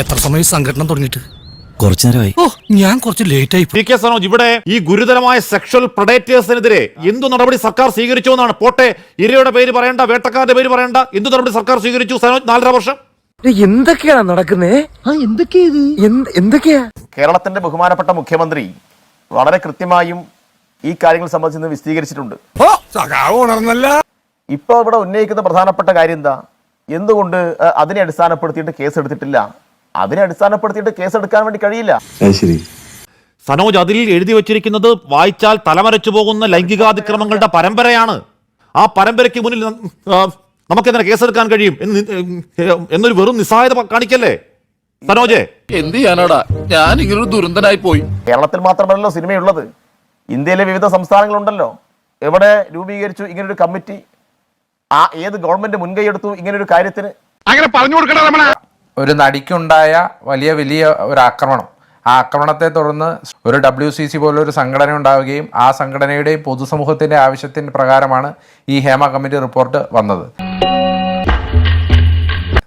എത്ര സമയം സംഘടന തുടങ്ങിയിട്ട്? കുറച്ചു നേരമായി. ഓ ഞാൻ കുറച്ച് ലേറ്റ് ആയി പി കെ സനോജ് ഇവിടെ ഈ ഗുരുതരമായ സെക്ഷൽ പ്രൊഡേറ്റേഴ്സിനെതിരെ എന്തു നടപടി സർക്കാർ സ്വീകരിച്ചു എന്നാണ്? പോട്ടെ ഇരയുടെ പേര് പറയണ്ട വേട്ടക്കാരന്റെ പേര് പറയണ്ട എന്തു നടപടി സർക്കാർ സ്വീകരിച്ചു സനോജ് നാലര വർഷം? എന്തൊക്കെയാണ് നടക്കുന്നേ? എന്തൊക്കെയാ കേരളത്തിന്റെ ബഹുമാനപ്പെട്ട മുഖ്യമന്ത്രി വളരെ കൃത്യമായും ഈ കാര്യങ്ങൾ സംബന്ധിച്ച് വിശദീകരിച്ചിട്ടുണ്ട്. ഇപ്പോൾ ഇവിടെ ഉന്നയിക്കുന്ന പ്രധാനപ്പെട്ട കാര്യം എന്താ? എന്തുകൊണ്ട് അതിനെ അടിസ്ഥാനപ്പെടുത്തിയിട്ട് കേസ് എടുത്തിട്ടില്ല അതിനെ അടിസ്ഥാനപ്പെടുത്തിയിട്ട് കേസെടുക്കാൻ വേണ്ടി കഴിയില്ല. ശരി. സനോജ് അതിൽ എഴുതി വച്ചിരിക്കുന്നത് വായിച്ചാൽ തലമരച്ചു പോകുന്ന ലൈംഗികാതിക്രമങ്ങളുടെ പരമ്പരയാണ്. ആ പരമ്പരയ്ക്ക് മുന്നിൽ നമുക്ക് എന്തിനാ നമുക്കെങ്ങനെ കേസെടുക്കാൻ കഴിയും? എന്ന് എന്നൊരു വെറും നിസ്സഹായത കാണിക്കല്ലേ? സനോജേ. എന്ത് ചെയ്യാനാടാ? ഞാൻ ഇങ്ങനൊരു ദുരന്തനായി പോയി. കേരളത്തിൽ മാത്രമല്ലല്ലോ സിനിമയുള്ളത്. ഇന്ത്യയിലെ വിവിധ സംസ്ഥാനങ്ങളുണ്ടല്ലോ. എവിടെ രൂപീകരിച്ചു ഇങ്ങനൊരു കമ്മിറ്റി? ആ ഏത് ഗവൺമെന്റ് മുൻകൈ എടുത്തു ഇങ്ങനൊരു കാര്യത്തിന്? ഒരു നടിക്കുണ്ടായ വലിയ വലിയ ഒരു ആക്രമണം ആ ആക്രമണത്തെ തുടർന്ന് ഒരു ഡബ്ല്യു സി സി പോലൊരു സംഘടന ഉണ്ടാവുകയും ആ സംഘടനയുടെ പൊതുസമൂഹത്തിന്റെ ആവശ്യത്തിന് പ്രകാരമാണ് ഈ ഹേമ കമ്മിറ്റി റിപ്പോർട്ട് വന്നത്.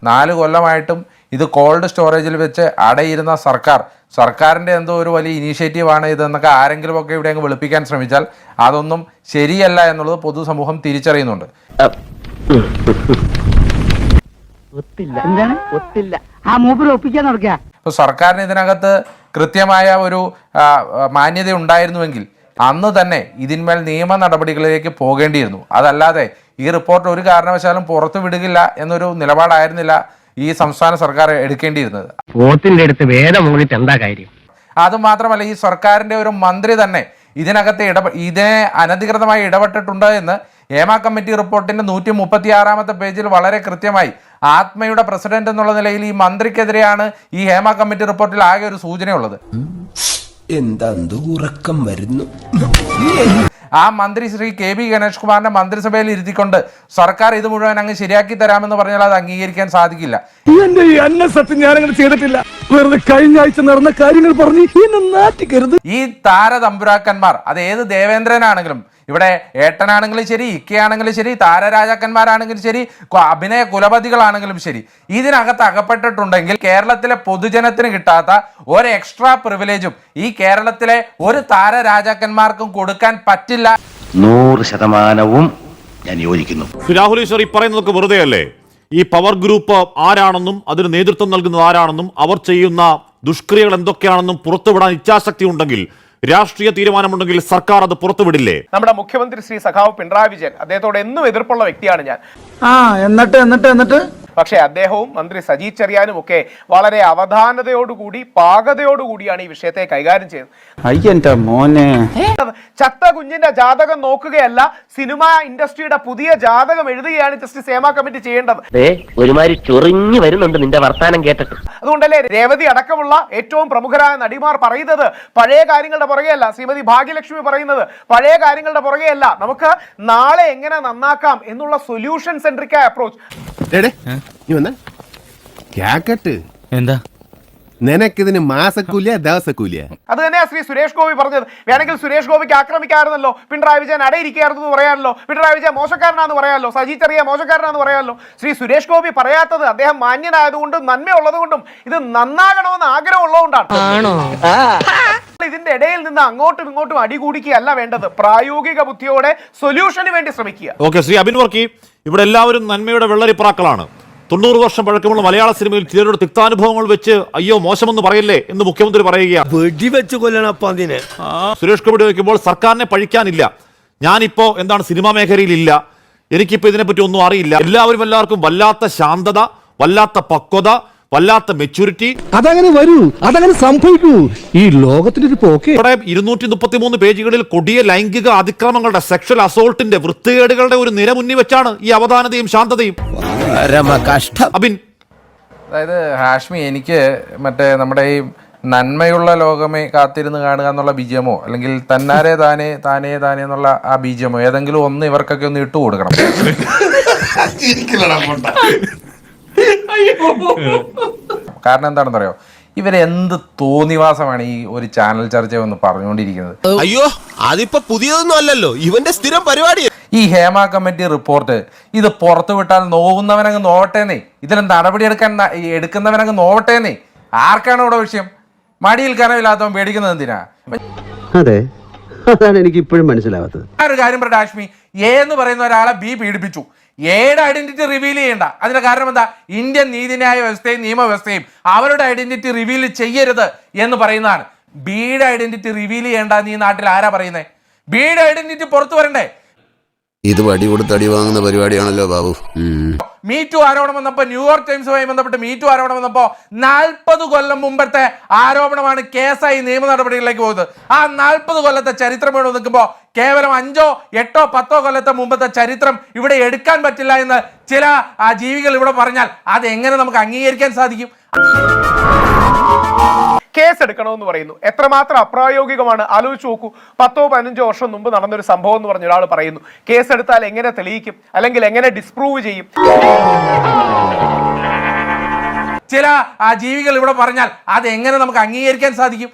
നാല് കൊല്ലമായിട്ടും ഇത് കോൾഡ് സ്റ്റോറേജിൽ വെച്ച് അടയിരുന്ന സർക്കാർ. സർക്കാരിന്റെ എന്തോ ഒരു വലിയ ഇനീഷ്യേറ്റീവാണ് ഇതെന്നൊക്കെ ആരെങ്കിലും ഒക്കെ ഇവിടെ അങ്ങ് വെളുപ്പിക്കാൻ ശ്രമിച്ചാൽ അതൊന്നും ശരിയല്ല എന്നുള്ളത് പൊതുസമൂഹം തിരിച്ചറിയുന്നുണ്ട്. ഒത്തില്ല. എന്താണ്? ഒത്തില്ല. ആ മൂപ്പര് ഒപ്പിക്കാൻ നടക്കുക. ഇപ്പോൾ സർക്കാരിന് ഇതിനകത്ത് കൃത്യമായ ഒരു ആ, മാന്യത ഉണ്ടായിരുന്നുവെങ്കിൽ അന്ന് തന്നെ ഇതിന്മേൽ നിയമ നടപടികളിലേക്ക് പോകേണ്ടിയിരുന്നു. അതല്ലാതെ ഈ റിപ്പോർട്ട് ഒരു കാരണവശാലും പുറത്തു വിടുകില്ല എന്നൊരു നിലപാടായിരുന്നില്ല ഈ സംസ്ഥാന സർക്കാർ എടുക്കേണ്ടിയിരുന്നത്. പോത്തിന്റെ അടുത്ത് വേദം മൂടിയിട്ട് എന്താ കാര്യം? അതുമാത്രമല്ല ഈ സർക്കാരിന്റെ ഒരു മന്ത്രി തന്നെ ഇതിനകത്ത് ഇടപെ ഇതിനെ അനധികൃതമായി ഇടപെട്ടിട്ടുണ്ട് എന്ന് ഏമ കമ്മിറ്റി റിപ്പോർട്ടിന്റെ നൂറ്റി മുപ്പത്തി ആറാമത്തെ പേജിൽ വളരെ കൃത്യമായി ആത്മയുടെ പ്രസിഡന്റ് എന്നുള്ള നിലയിൽ ഈ മന്ത്രിക്കെതിരെയാണ് ഈ ഹേമ കമ്മിറ്റി റിപ്പോർട്ടിൽ ആകെ ഒരു സൂചനയുള്ളത്. എന്താ ഉറക്കം വരുന്നു? ആ മന്ത്രി ശ്രീ കെ ബി ഗണേഷ് കുമാറിനെ മന്ത്രിസഭയിൽ ഇരുത്തിക്കൊണ്ട് സർക്കാർ ഇത് മുഴുവൻ അങ്ങ് ശരിയാക്കി തരാമെന്ന് പറഞ്ഞാൽ അത് അംഗീകരിക്കാൻ സാധിക്കില്ല. ചെയ്തിട്ടില്ല. വെറുതെ കഴിഞ്ഞ ആഴ്ച നടന്ന കാര്യങ്ങൾ പറഞ്ഞ് ഈ താരതമ്പുരാക്കന്മാർ അത് ഏത് ദേവേന്ദ്രനാണെങ്കിലും ഇവിടെ ഏട്ടനാണെങ്കിലും ശരി ഇക്കയാണെങ്കിലും ശരി താരരാജാക്കന്മാരാണെങ്കിലും ശരി അഭിനയ കുലപതികളാണെങ്കിലും ശരി. ഇതിനകത്ത് അകപ്പെട്ടിട്ടുണ്ടെങ്കിൽ കേരളത്തിലെ പൊതുജനത്തിന് കിട്ടാത്ത ഒരു എക്സ്ട്രാ പ്രിവിലേജും ഈ കേരളത്തിലെ ഒരു താരരാജാക്കന്മാർക്കും കൊടുക്കാൻ പറ്റില്ല. നൂറ് ശതമാനവും ഞാൻ യോജിക്കുന്നു. രാഹുൽ ഈശ്വർ ഈ പറയുന്നതൊക്കെ വെറുതെ അല്ലേ ഈ പവർ ഗ്രൂപ്പ് ആരാണെന്നും അതിന് നേതൃത്വം നൽകുന്നത് ആരാണെന്നും അവർ ചെയ്യുന്ന ദുഷ്ക്രിയകൾ എന്തൊക്കെയാണെന്നും പുറത്തുവിടാൻ ഇച്ഛാശക്തി ഉണ്ടെങ്കിൽ രാഷ്ട്രീയ തീരുമാനമുണ്ടെങ്കിൽ സർക്കാർ അത് പുറത്തുവിടില്ലേ? നമ്മുടെ മുഖ്യമന്ത്രി ശ്രീ സഖാവ് പിണറായി വിജയൻ അദ്ദേഹത്തോട് എന്നും എതിർപ്പുള്ള വ്യക്തിയാണ് ഞാൻ. ആ എന്നിട്ട് എന്നിട്ട് എന്നിട്ട്? പക്ഷേ അദ്ദേഹവും മന്ത്രി സജി ചെറിയാനും ഒക്കെ വളരെ അവധാനതയോടുകൂടി പാകതയോടുകൂടിയാണ് ഈ വിഷയത്തെ കൈകാര്യം ചെയ്തത്. മോനെ. ചത്ത കുഞ്ഞിന്റെ ജാതകം നോക്കുകയല്ല സിനിമ ഇൻഡസ്ട്രിയുടെ പുതിയ ജാതകം എഴുതുകയാണ് ജസ്റ്റിസ് ഹേമ കമ്മിറ്റി ചെയ്യേണ്ടത്. ഒരുമാതിരി ചൊറിഞ്ഞു വരുന്നുണ്ട് നിന്റെ വർത്താനം കേട്ടിട്ട്. അതുകൊണ്ടല്ലേ രേവതി അടക്കമുള്ള ഏറ്റവും പ്രമുഖരായ നടിമാർ പറയുന്നത്? പഴയ കാര്യങ്ങളുടെ പുറകെയല്ല ശ്രീമതി ഭാഗ്യലക്ഷ്മി പറയുന്നത്. പഴയ കാര്യങ്ങളുടെ പുറകെയല്ല നമുക്ക് നാളെ എങ്ങനെ നന്നാക്കാം എന്നുള്ള സൊല്യൂഷൻ സെൻട്രിക്കായ അപ്രോച്ച് കേക്കട്ട് എന്താ? നിനക്കിതിന് മാസക്കൂലിയ ദിവസക്കൂലിയ? അത് തന്നെയാ ശ്രീ സുരേഷ് ഗോപി പറഞ്ഞത്. വേണമെങ്കിൽ സുരേഷ് ഗോപിക്ക് ആക്രമിക്കാറുന്നല്ലോ പിണറായി വിജയൻ അടയിരിക്കായിരുന്നു പറയാനല്ലോ പിണറായി വിജയൻ മോശക്കാരനാന്ന് പറയാമല്ലോ സജി ചെറിയ മോശക്കാരനാന്ന് പറയാമല്ലോ. ശ്രീ സുരേഷ് ഗോപി പറയാത്തത് അദ്ദേഹം മാന്യനായതുകൊണ്ടും നന്മയുള്ളതുകൊണ്ടും ഇത് നന്നാകണമെന്ന് ആഗ്രഹമുള്ളതുകൊണ്ടാണ്. ഇതിന്റെ ഇടയിൽ നിന്ന് അങ്ങോട്ടും ഇങ്ങോട്ടും അടികൂടിക്കുകയല്ല വേണ്ടത്. പ്രായോഗിക ബുദ്ധിയോടെ സൊല്യൂഷന് വേണ്ടി ശ്രമിക്കുക. ഓക്കെ ശ്രീ അബിൻ വർക്കി. ഇവിടെ എല്ലാവരും നന്മയുടെ വെള്ളരിപ്രാക്കളാണ് തൊണ്ണൂറ് വർഷം പഴക്കമുള്ള മലയാള സിനിമയിൽ ചിലരുടെ തിക്താനുഭവങ്ങൾ വെച്ച് അയ്യോ മോശമെന്ന് പറയല്ലേ എന്ന് മുഖ്യമന്ത്രി പറയുകയാണ്. വെടിവെച്ച് സുരേഷ് ഗോപി വയ്ക്കുമ്പോൾ സർക്കാരിനെ പഴിക്കാനില്ല. ഞാനിപ്പോ എന്താണ് സിനിമാ മേഖലയിൽ ഇല്ല. എനിക്കിപ്പോ ഇതിനെപ്പറ്റി ഒന്നും അറിയില്ല. എല്ലാവരും എല്ലാവർക്കും വല്ലാത്ത ശാന്തത വല്ലാത്ത പക്വത വല്ലാത്ത മെച്യൂരിറ്റി അതങ്ങനെ വരൂ അതങ്ങനെ സംഭവിക്കൂ. ഈ ലോകത്തിന്റെ ഒരു പോക്കേ. ഇവിടെ ഇരുന്നൂറ്റി മുപ്പത്തി മൂന്ന് പേജുകളിൽ കൊടിയ ലൈംഗിക അതിക്രമങ്ങളുടെ സെക്ഷൽ അസോൾട്ടിന്റെ വൃത്തികേടുകളുടെ ഒരു നിര മുന്നിൽ വെച്ചാണ് ഈ അവധാനതയും ശാന്തതയും. അബിൻ. അതായത് ഹാഷ്മി എനിക്ക് മറ്റേ നമ്മുടെ ഈ നന്മയുള്ള ലോകമേ കാത്തിരുന്ന് കാണുക എന്നുള്ള ബീജമോ അല്ലെങ്കിൽ തന്നാരെ താനേ താനേ താനേ എന്നുള്ള ആ ബീജമോ ഏതെങ്കിലും ഒന്ന് ഇവർക്കൊക്കെ ഒന്ന് ഇട്ടു കൊടുക്കണം കാരണം എന്താണെന്ന് അറിയോ ഇവരെന്ത് തോന്നിവാസമാണ് ഈ ഒരു ചാനൽ ചർച്ച വന്ന് പറഞ്ഞുകൊണ്ടിരിക്കുന്നത്? അയ്യോ അതിപ്പോ പുതിയതൊന്നും അല്ലല്ലോ. ഇവന്റെ സ്ഥിരം പരിപാടി. ഈ ഹേമ കമ്മിറ്റി റിപ്പോർട്ട് ഇത് പുറത്തു വിട്ടാൽ നോവുന്നവനങ്ങ് നോവട്ടേന്നേ. ഇതിന് നടപടി എടുക്കാൻ ന- ഈ എടുക്കുന്നവനങ്ങ് നോവട്ടേന്നേ. ആർക്കാണ് ഇവിടെ വിഷയം? മടിയിൽ കനവില്ലാത്തവൻ പേടിക്കുന്നത് എന്തിനാ? അതെ അതാണ് എനിക്ക് ഇപ്പോഴും മനസ്സിലാവാത്തത്. ആ ഒരു കാര്യം പറയട്ടെ ആഷ്മി? എ എന്ന് പറയുന്ന ഒരാളെ ബി പീഡിപ്പിച്ചു. എയുടെ ഐഡന്റിറ്റി റിവീൽ ചെയ്യേണ്ട. അതിന്റെ കാരണം എന്താ? ഇന്ത്യൻ നീതിന്യായ വ്യവസ്ഥയും നിയമവ്യവസ്ഥയും അവരുടെ ഐഡന്റിറ്റി റിവീൽ ചെയ്യരുത് എന്ന് പറയുന്നതാണ്. ബിയുടെ ഐഡന്റിറ്റി റിവീൽ ചെയ്യേണ്ട നീ നാട്ടിൽ ആരാ പറയുന്നത് ബിയുടെ ഐഡന്റിറ്റി പുറത്തു വരണ്ടേ? ഇത് വടി കൊടുത്ത് അടി വാങ്ങുന്ന പരിപാടിയാണല്ലോ ബാബു. മീ ടു ആരോപണം വന്നപ്പോൾ ന്യൂയോർക്ക് ടൈംസുമായി ബന്ധപ്പെട്ട് മീ ടു ആരോപണം വന്നപ്പോൾ നാൽപ്പത് കൊല്ലം മുമ്പത്തെ ആരോപണമാണ് കേസായി നിയമ നടപടികളിലേക്ക് പോകുന്നത് ആ നാൽപ്പത് കൊല്ലത്തെ ചരിത്രം വേണം നിൽക്കുമ്പോൾ കേവലം അഞ്ചോ എട്ടോ പത്തോ കൊല്ലത്തെ മുമ്പത്തെ ചരിത്രം ഇവിടെ എടുക്കാൻ പറ്റില്ല എന്ന് ചില ജീവികൾ ഇവിടെ പറഞ്ഞാൽ അത് എങ്ങനെ നമുക്ക് അംഗീകരിക്കാൻ സാധിക്കും? കേസ് എടുക്കണമെന്ന് പറയുന്നു. എത്രമാത്രം അപ്രായോഗികമാണ്? ആലോചിച്ച് നോക്കൂ. പത്തോ പതിനഞ്ചോ വർഷം മുമ്പ് നടന്നൊരു സംഭവം എന്ന് പറഞ്ഞ ഒരാൾ പറയുന്നു. കേസ് എടുത്താൽ എങ്ങനെ തെളിയിക്കും? അല്ലെങ്കിൽ എങ്ങനെ ഡിസ്പ്രൂവ് ചെയ്യും? ചില ആ, ജീവികൾ ഇവിടെ പറഞ്ഞാൽ അത് എങ്ങനെ നമുക്ക് അംഗീകരിക്കാൻ സാധിക്കും?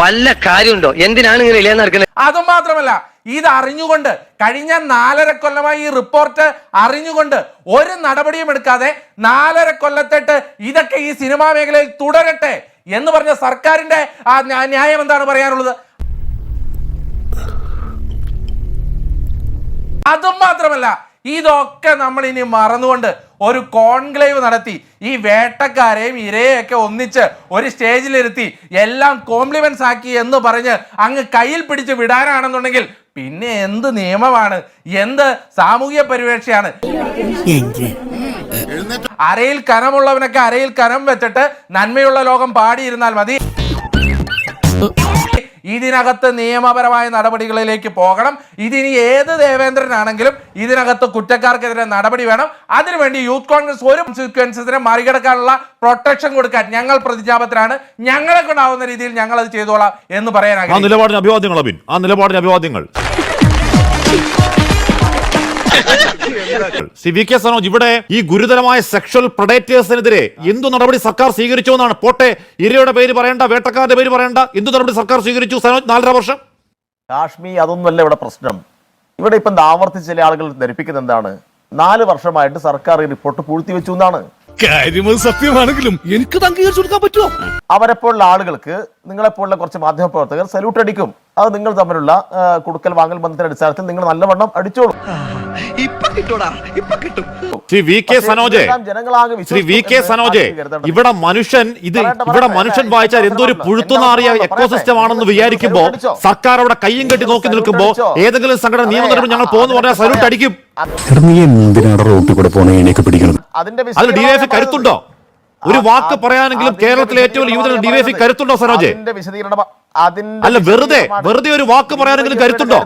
വല്ല കാര്യമുണ്ടോ? എന്തിനാണ് ഇങ്ങനെ ഇല്ലാന്ന് നടക്കുന്നത്? അതും മാത്രമല്ല ഇത് അറിഞ്ഞുകൊണ്ട് കഴിഞ്ഞ നാലര കൊല്ലമായി ഈ റിപ്പോർട്ട് അറിഞ്ഞുകൊണ്ട് ഒരു നടപടിയും എടുക്കാതെ നാലര കൊല്ലത്തെട്ട് ഇതൊക്കെ ഈ സിനിമാ മേഖലയിൽ തുടരട്ടെ എന്ന് പറഞ്ഞ സർക്കാരിന്റെ ആ ന്യായം എന്താണ് പറയാനുള്ളത്? അതും മാത്രമല്ല ഇതൊക്കെ നമ്മൾ ഇനി മറന്നുകൊണ്ട് ഒരു കോൺക്ലേവ് നടത്തി ഈ വേട്ടക്കാരെയും ഇരയെയൊക്കെ ഒന്നിച്ച് ഒരു സ്റ്റേജിലിരുത്തി എല്ലാം കോംപ്ലിമെന്റ്സ് ആക്കി എന്ന് പറഞ്ഞ് അങ്ങ് കയ്യിൽ പിടിച്ച് വിടാനാണെന്നുണ്ടെങ്കിൽ പിന്നെ എന്ത് നിയമമാണ്? എന്ത് സാമൂഹ്യ പരിവേക്ഷയാണ് അരയിൽ കനമുള്ളവനൊക്കെ അരയിൽ കനം വെച്ചിട്ട് നന്മയുള്ള ലോകം പാടിയിരുന്നാൽ മതി. ഇതിനകത്ത് നിയമപരമായ നടപടികളിലേക്ക് പോകണം. ഇതിനി ഏത് ദേവേന്ദ്രനാണെങ്കിലും ഇതിനകത്ത് കുറ്റക്കാർക്കെതിരെ നടപടി വേണം. അതിനുവേണ്ടി യൂത്ത് കോൺഗ്രസ് ഒരു കോൺസിക്വൻസിനെ മറികടക്കാനുള്ള പ്രൊട്ടക്ഷൻ കൊടുക്കാൻ ഞങ്ങൾ പ്രതിജ്ഞാപത്തിലാണ് ഞങ്ങളെ കൊണ്ടാവുന്ന രീതിയിൽ ഞങ്ങൾ അത് ചെയ്തോളാം എന്ന് പറയാനാണ് ആ നിലപാടിന് അഭിവാദ്യങ്ങൾ ആ നിലപാടിന് അഭിവാദ്യങ്ങൾ. സി വി കെ സനോജ് ഇവിടെ ഈ ഗുരുതരമായ സെക്ഷൽ പ്രൊഡേറ്റേഴ്സിനെതിരെ എന്തു നടപടി സർക്കാർ സ്വീകരിച്ചു എന്നാണ്? പോട്ടെ ഇരയുടെ പേര് പറയേണ്ട വേട്ടക്കാരന്റെ പേര് പറയേണ്ട എന്തു നടപടി സർക്കാർ സ്വീകരിച്ചു സനോജ് നാലര വർഷം? കാശ്മീർ അതൊന്നുമല്ല ഇവിടെ പ്രശ്നം. ഇവിടെ ഇപ്പം ആവർത്തിച്ച് ചില ആളുകൾ ധരിപ്പിക്കുന്നത് എന്താണ്? നാല് വർഷമായിട്ട് സർക്കാർ ഈ റിപ്പോർട്ട് പൂഴ്ത്തിവെച്ചു എന്നാണ്. കാര്യമത് സത്യമാണെങ്കിലും എനിക്ക് അംഗീകരിച്ചു കൊടുക്കാൻ പറ്റുമോ? അവരെപ്പോലുള്ള ആളുകൾക്ക് നിങ്ങളെപ്പോലുള്ള കുറച്ച് മാധ്യമപ്രവർത്തകർ സല്യൂട്ട് അടിക്കും. അത് നിങ്ങൾ തമ്മിലുള്ള കൊടുക്കൽ വാങ്ങൽ ബന്ധത്തിന്റെ അടിസ്ഥാനത്തിൽ നിങ്ങൾ നല്ലവണ്ണം അടിച്ചോളും. ശ്രീ വി കെ സനോജെ ശ്രീ വി കെ സനോജെ ഇവിടെ മനുഷ്യൻ ഇത് ഇവിടെ മനുഷ്യൻ വായിച്ചാൽ എന്തൊരു. പുഴുത്തുനാറിയ എക്കോസിസ്റ്റം ആണെന്ന്. വിചാരിക്കുമ്പോ സർക്കാർ അവിടെ കയ്യും കെട്ടി നോക്കി നിൽക്കുമ്പോ ഏതെങ്കിലും സംഘടന നിയമ ഞങ്ങൾ പോകുന്നു പറഞ്ഞാൽ സല്യൂട്ട് അടിക്കും. അതിൽ ഡി വിശദീകരണം എഫ് കരുത്തുണ്ടോ? ഒരു വാക്ക് പറയാനെങ്കിലും കേരളത്തിലെ ഏറ്റവും വലിയ യുവജന ഡി എഫ് വിശദീകരണമാണ് കരുത്തുണ്ടോ സനോജെ? അല്ല വെറുതെ വെറുതെ ഒരു വാക്ക് പറയാനെങ്കിലും കരുത്തുണ്ടോ?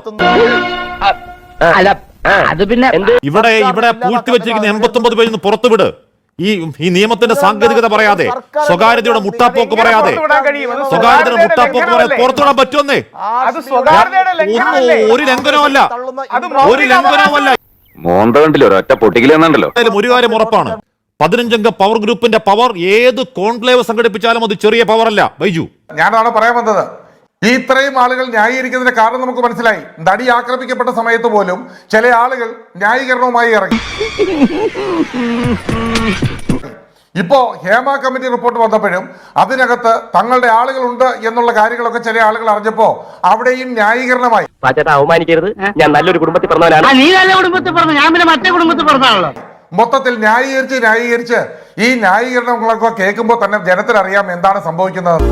അല്ല അത് പിന്നെ ഇവിടെ ഇവിടെ പൂഴ്ത്തിവെച്ചിരിക്കുന്ന എൺപത്തി ഒമ്പത് പേജ് പുറത്തു വിട്. ഈ ഈ നിയമത്തിന്റെ സാങ്കേതികത പറയാതെ സ്വകാര്യതയുടെ മുട്ടാപ്പോക്ക് പറയാതെ സ്വകാര്യതയുടെ മുട്ടാപ്പോക്ക് പറയാതെ? പുറത്തുവിടാൻ പറ്റുമെന്നേ? ഒരു ലംഘനമല്ല? അത് ഒരു ലംഘനവുമല്ല. മോന്ത കണ്ടില്ലോ? ഒറ്റ പൊട്ടിക്കലെന്നുണ്ടല്ലോ ഒരു കാര്യം ഉറപ്പാണ്. പതിനഞ്ചംഗ പവർ ഗ്രൂപ്പിന്റെ പവർ ഏത് കോൺക്ലേവ് സംഘടിപ്പിച്ചാലും അത് ചെറിയ പവർ അല്ല ബൈജു. ഞാനതാണ് പറയാൻ വന്നത്. ഈ ഇത്രയും ആളുകൾ ന്യായീകരിക്കുന്നതിന്റെ കാരണം നമുക്ക് മനസ്സിലായി. നടി ആക്രമിക്കപ്പെട്ട സമയത്ത് പോലും ചില ആളുകൾ ന്യായീകരണവുമായി ഇറങ്ങി. ഇപ്പോ ഹേമ കമ്മിറ്റി റിപ്പോർട്ട് വന്നപ്പോഴും അതിനകത്ത് തങ്ങളുടെ ആളുകളുണ്ട് എന്നുള്ള കാര്യങ്ങളൊക്കെ ചില ആളുകൾ അറിഞ്ഞപ്പോ അവിടെയും ന്യായീകരണമായി. അവമാനിക്കരുത്. ഞാൻ നല്ലൊരു കുടുംബത്തിൽ പറഞ്ഞവനാണ് നീ നല്ല കുടുംബത്തിൽ പറഞ്ഞു ഞാൻ പിന്നെ മറ്റേ കുടുംബത്തിൽ പറഞ്ഞാണല്ലോ മൊത്തത്തിൽ ന്യായീകരിച്ച് ന്യായീകരിച്ച് ഈ ന്യായീകരണങ്ങളൊക്കെ കേൾക്കുമ്പോൾ തന്നെ ജനത്തിനറിയാം എന്താണ് സംഭവിക്കുന്നത്.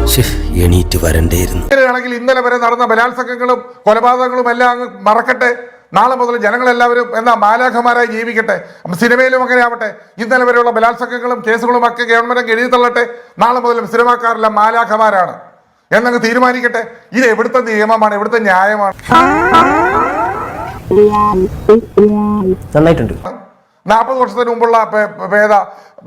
എണീറ്റ് വരണ്ടേയിരുന്നു. ആണെങ്കിൽ ഇന്നലെ വരെ നടന്ന ബലാത്സംഗങ്ങളും കൊലപാതകങ്ങളും എല്ലാം അങ്ങ് മറക്കട്ടെ. നാളെ മുതൽ ജനങ്ങളെല്ലാവരും എന്താ മാലാഖമാരായി ജീവിക്കട്ടെ. സിനിമയിലും അങ്ങനെ ആവട്ടെ ഇന്നലെ വരെയുള്ള ബലാത്സംഗങ്ങളും കേസുകളും ഒക്കെ ഗവൺമെന്റ് അങ്ങ് എഴുതി തള്ളട്ടെ. നാളെ മുതൽ സിനിമാക്കാരെല്ലാം മാലാഖമാരാണ്. എന്നങ്ങ് തീരുമാനിക്കട്ടെ. ഇത് എവിടുത്തെ നിയമമാണ്? എവിടുത്തെ ന്യായമാണ്? നന്നായിട്ടുണ്ട്. നാൽപ്പത് വർഷത്തിന് മുമ്പുള്ള ഭേദ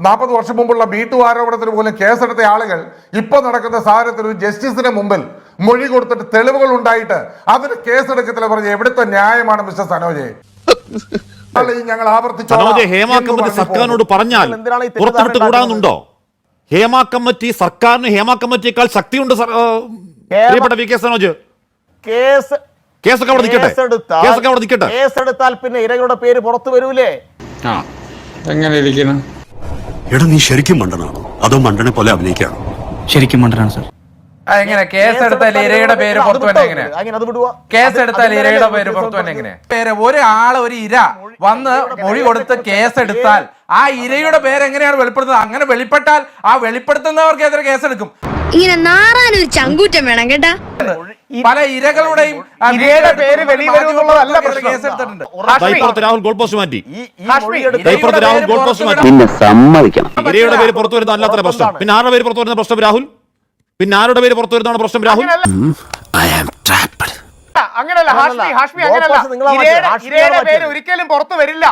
നാൽപ്പത് വർഷം മുമ്പുള്ള ബീട്ടു ആരോപണത്തിന് പോലും കേസെടുത്ത ആളുകൾ ഇപ്പൊ നടക്കുന്ന സാഹചര്യത്തിൽ ഒരു ജസ്റ്റിസിന് മുമ്പിൽ മൊഴി കൊടുത്തിട്ട് തെളിവുകൾ ഉണ്ടായിട്ട് അതിന് കേസെടുക്കത്തില്ല പറഞ്ഞ എവിടുത്തെ ന്യായമാണ് മിസ്റ്റർ സനോജെ? അല്ല, ഞങ്ങൾ ആവർത്തിച്ചു സനോജെ ഹേമ കമ്മിറ്റി സർക്കാരിനോട്. പറഞ്ഞാൽ പുറത്തെടുത്ത് കൂടാനുണ്ടോ ഹേമ കമ്മിറ്റി സർക്കാരിന് ഹേമ കമ്മിറ്റിയേക്കാൾ ശക്തിയുണ്ട് പ്രിയപ്പെട്ട വി കെ സനോജ്. കേസ് കേസൊക്കെ അവിടെ നിൽക്കട്ടെ. കേസൊക്കെ അവിടെ നിൽക്കട്ടെ. കേസെടുത്താൽ പിന്നെ ഇരകളുടെ പേര് പുറത്തു വരൂലേ? എങ്ങനെ ഇരിക്കണം എടാ നീ ശരിക്കും മണ്ടനാണോ? അതോ മണ്ടനെ പോലെ അഭിനയിക്കാണോ? ശരിക്കും മണ്ടനാണ് സാർ. ആ, എങ്ങനെ? കേസ് എടുത്താൽ ഇരയുടെ പേര് പുറത്തു വന്നെ എങ്ങനെ അങ്ങനെ അത് വിടുവാ കേസ് എടുത്താൽ ഇരയുടെ പേര് പുറത്തു വന്നെ എങ്ങനെ പേര് ഒരു ആൾ ഒരു ഇര വന്ന് മൊഴി കൊടുത്ത് കേസ് എടുത്താൽ ആ ഇരയുടെ പേര് എങ്ങനെയാണ് വെളിപ്പെടുത്തുന്നത്? അങ്ങനെ വെളിപ്പെട്ടാൽ ആ വെളിപ്പെടുത്തുന്നവർക്കെതിരെ കേസ് എടുക്കും. ഇങ്ങനെ നാറാനൊരു ചങ്കൂറ്റം വേണം കേട്ടാ? പല ഇരകളുടെയും ആ, ഇരയുടെ പേര് വെളിയിൽ വരും എന്നുള്ളതല്ല പ്രശ്നം. കേസ് എടുത്തിട്ടുണ്ട്. ഹാഷ്മി, രാഹുൽ ഗോൾ പോസ്റ്റ് മാറ്റി. ഹാഷ്മി, രാഹുൽ ഗോൾ പോസ്റ്റ് മാറ്റി. പിന്നെ സമ്മതിക്കണം ഇരയുടെ പേര് പുറത്തു വരുന്ന അല്ലാത്ത പ്രശ്നം. പിന്നെ ആരുടെ പേര് പുറത്തു വരുന്ന പ്രശ്നം രാഹുൽ? പിന്നെ ആരുടെ പേര് പുറത്തു വരുന്നതാണ് പ്രശ്നം രാഹുൽ? അങ്ങനെയല്ല. ഹാഷ്മി ഹാഷ്മി അങ്ങനല്ല അങ്ങനെയല്ല. ഹാഷ്മി അങ്ങനല്ല ഇരയുടെ പേര്. ഒരിക്കലും പുറത്തു വരില്ല.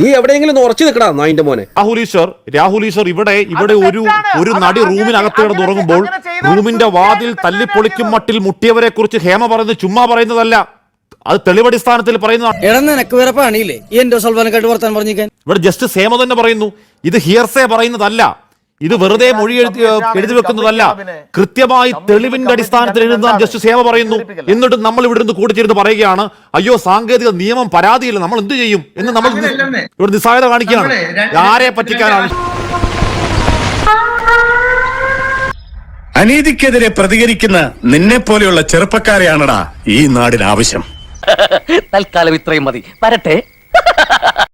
നീ എവിടെയെങ്കിലും ഉറച്ചു നിൽക്കടാ നായിന്റെ മോനെ. രാഹുൽ ഈശ്വർ രാഹുൽ ഈശ്വർ ഇവിടെ ഇവിടെ ഒരു ഒരു നടി റൂമിനകത്ത് കിടന്നുറങ്ങുമ്പോൾ റൂമിന്റെ വാതിൽ തല്ലിപ്പൊളിക്കും മട്ടിൽ മുട്ടിയവരെ കുറിച്ച് ഹേമ പറയുന്നത് ചുമ്മാ പറയുന്നതല്ല. അത് തെളിവടിസ്ഥാനത്തിൽ പറയുന്നതാണ് എടാ നിനക്ക് വേറെ പണിയില്ലേ? ഈ എന്റെ സൽവാനക്കായിട്ട് വർത്താൻ പറഞ്ഞിരിക്കാൻ. ഇവിടെ ജസ്റ്റ് ഹേമ തന്നെ പറയുന്നു. ഇത് ഹിയർസേ പറയുന്നതല്ല. ഇത് വെറുതെ മൊഴി എഴുതി എഴുതി വെക്കുന്നതല്ല. കൃത്യമായി തെളിവിന്റെ അടിസ്ഥാനത്തിൽ എഴുതാൻ ജസ്റ്റ് സേവ പറയുന്നു. എന്നിട്ട് നമ്മൾ ഇവിടെ നിന്ന് കൂടിച്ചേർന്ന് പറയുകയാണ് അയ്യോ സാങ്കേതിക നിയമം പരാതിയില്ല നമ്മൾ എന്ത് ചെയ്യും? എന്ന് നമ്മൾ ഇവിടെ നിസ്സായത കാണിക്കുകയാണ്. ആരെ പറ്റിക്കാനാണ്? അനീതിക്കെതിരെ പ്രതികരിക്കുന്ന നിന്നെ പോലെയുള്ള ചെറുപ്പക്കാരെയാണടാ ഈ നാടിന് ആവശ്യം. തൽക്കാലം ഇത്രയും മതി. വരട്ടെ.